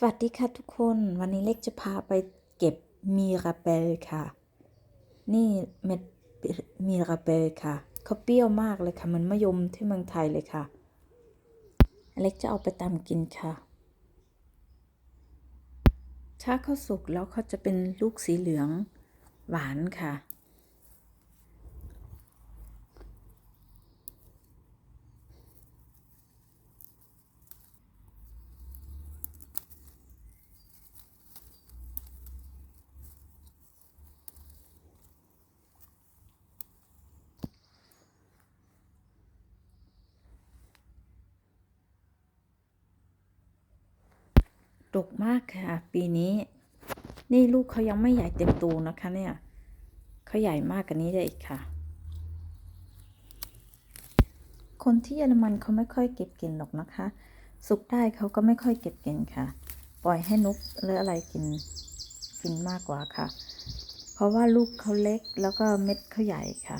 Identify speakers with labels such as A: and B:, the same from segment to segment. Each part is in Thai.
A: สวัสดีค่ะทุกคนวันนี้เล็กจะพาไปเก็บมีราเบลค่ะ นี่เม็ดมีราเบลค่ะเขาเปรี้ยวมากเลยค่ะ มันมะยมที่เมืองไทยเลยค่ะ เล็กจะเอาไปตำกินค่ะ ถ้าเขาสุกแล้วเขาจะเป็นลูกสีเหลืองหวานค่ะ ดกมากค่ะ ปีนี้ นี่ลูกเขายังไม่ใหญ่เต็มตูนะคะเนี่ยเขาใหญ่มากกว่านี้ได้อีกค่ะ คนที่เยอรมันเขาไม่ค่อยเก็บกินหรอกนะคะ สุกได้เขาก็ไม่ค่อยเก็บกินค่ะ ปล่อยให้นกหรืออะไรกินกินมากกว่าค่ะ เพราะว่าลูกเขาเล็กแล้วก็เม็ดเขาใหญ่ค่ะ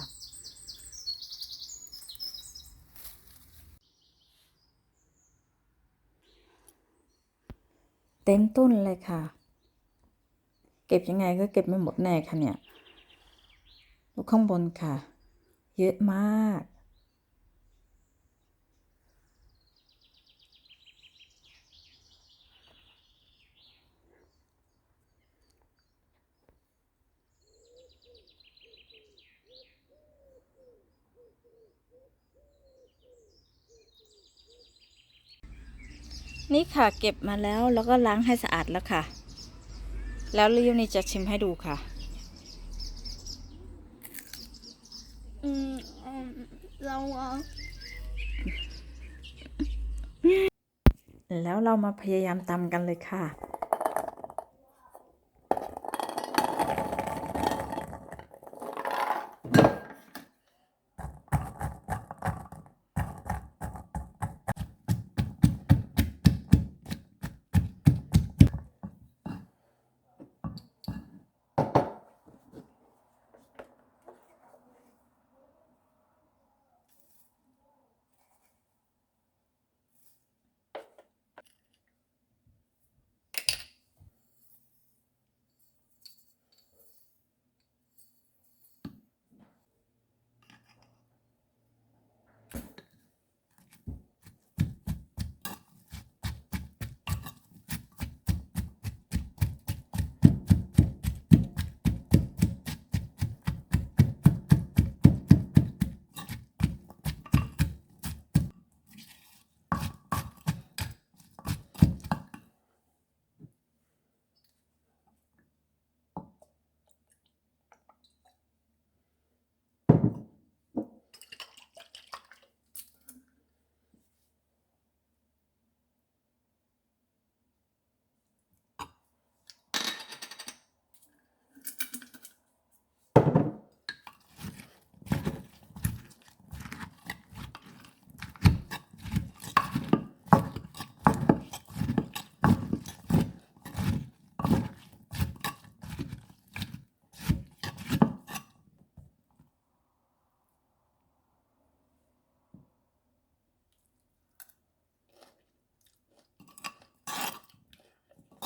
A: เต็มต้นเลยค่ะ เก็บยังไงก็เก็บไม่หมดแน่ค่ะเนี่ย ลูกข้างบนค่ะ เยอะมาก นี่ค่ะเก็บมาแล้วแล้วก็ล้างให้สะอาดแล้วค่ะ แล้วริวนี่จะชิมให้ดูค่ะ
B: อืมอืมเราอะ
A: แล้วเรามาพยายามตำกันเลยค่ะ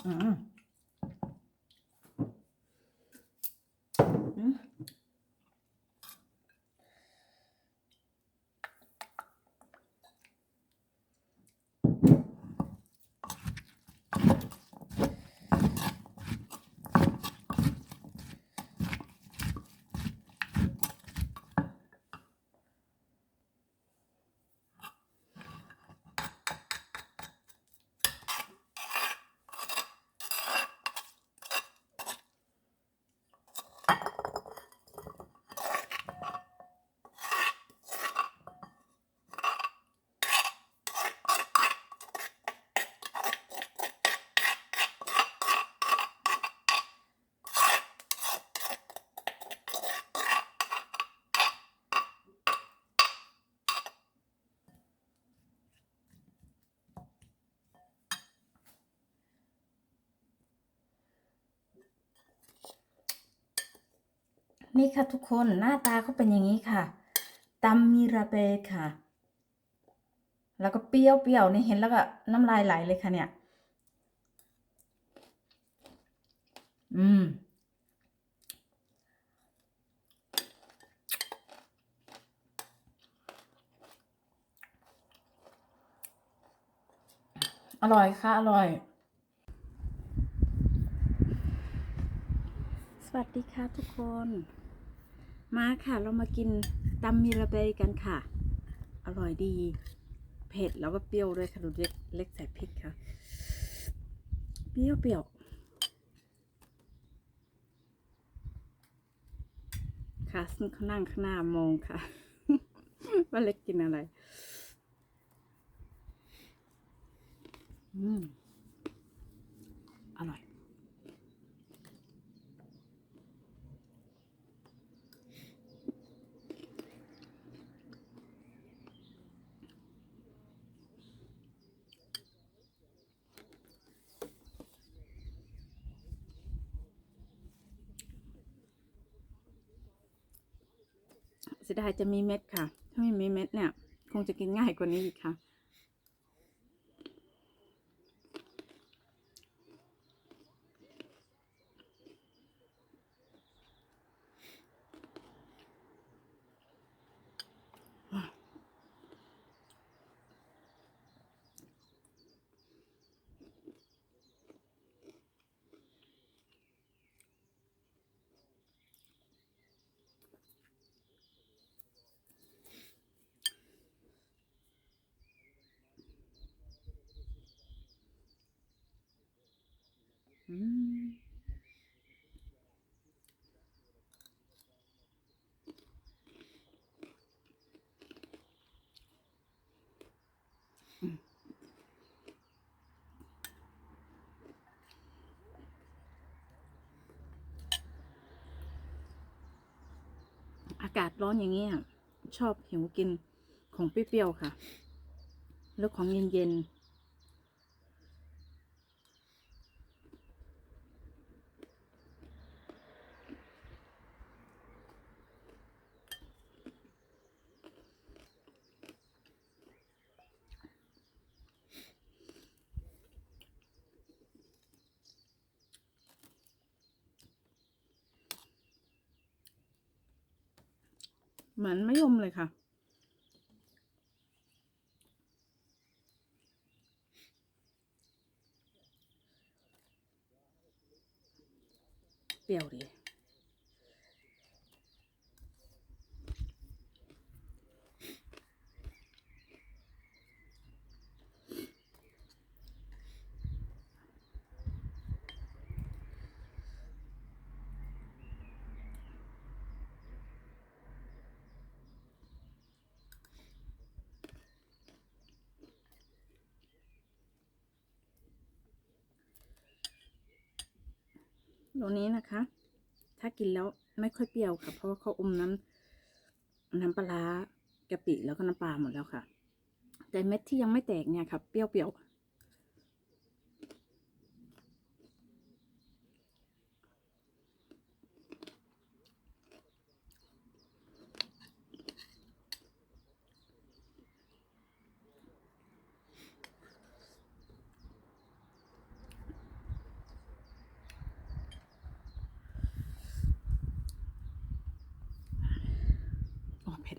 A: อื นี่ค่ะทุกคนหน้าตาเขาเป็นอย่างนี้ค่ะตำมีราเบค่ะ แล้วก็เปรี้ยวเปรี้ยวนี่เห็นแล้วก็น้ำลายไหลเลยค่ะเนี่ย
C: อืม อร่อยค่ะ อร่อย
A: สวัสดีค่ะทุกคน มาค่ะ เรามากินตำมิราเบยกันค่ะ อร่อยดี เผ็ดแล้วก็เปรี้ยวด้วยค่ะดูเล็กเล็กใส่พริกค่ะ เปรี้ยวเปรี้ยวค่ะซึ่งเขานั่งข้างหน้ามองค่ะ ว่าเล็กกินอะไร อืม เสียดายจะมีเม็ดค่ะ ถ้าไม่มีเม็ดเนี่ย คงจะกินง่ายกว่านี้อีกค่ะ อืม อากาศร้อนอย่างนี้ยชอบหิวกินของเปรี้ยวๆค่ะ แล้วของเย็นๆ เหมือนมะยมเลยค่ะ เปรี้ยวดี ตรงนี้นะคะ ถ้ากินแล้วไม่ค่อยเปรี้ยวค่ะ เพราะว่าเขาอมน้ำน้ำปลาร้ากะปิแล้วก็น้ำปลาหมดแล้วค่ะ แต่เม็ดที่ยังไม่แตกเนี่ยค่ะ เปรี้ยวๆ 品。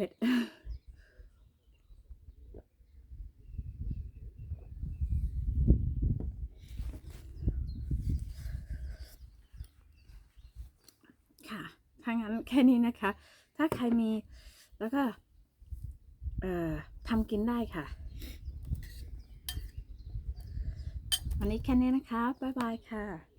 A: ผ็ดค่ะ ถ้างั้นแค่นี้นะคะ ถ้าใครมีแล้วก็ทำกินได้ค่ะ วันนี้แค่นี้นะคะ บ๊ายบายค่ะ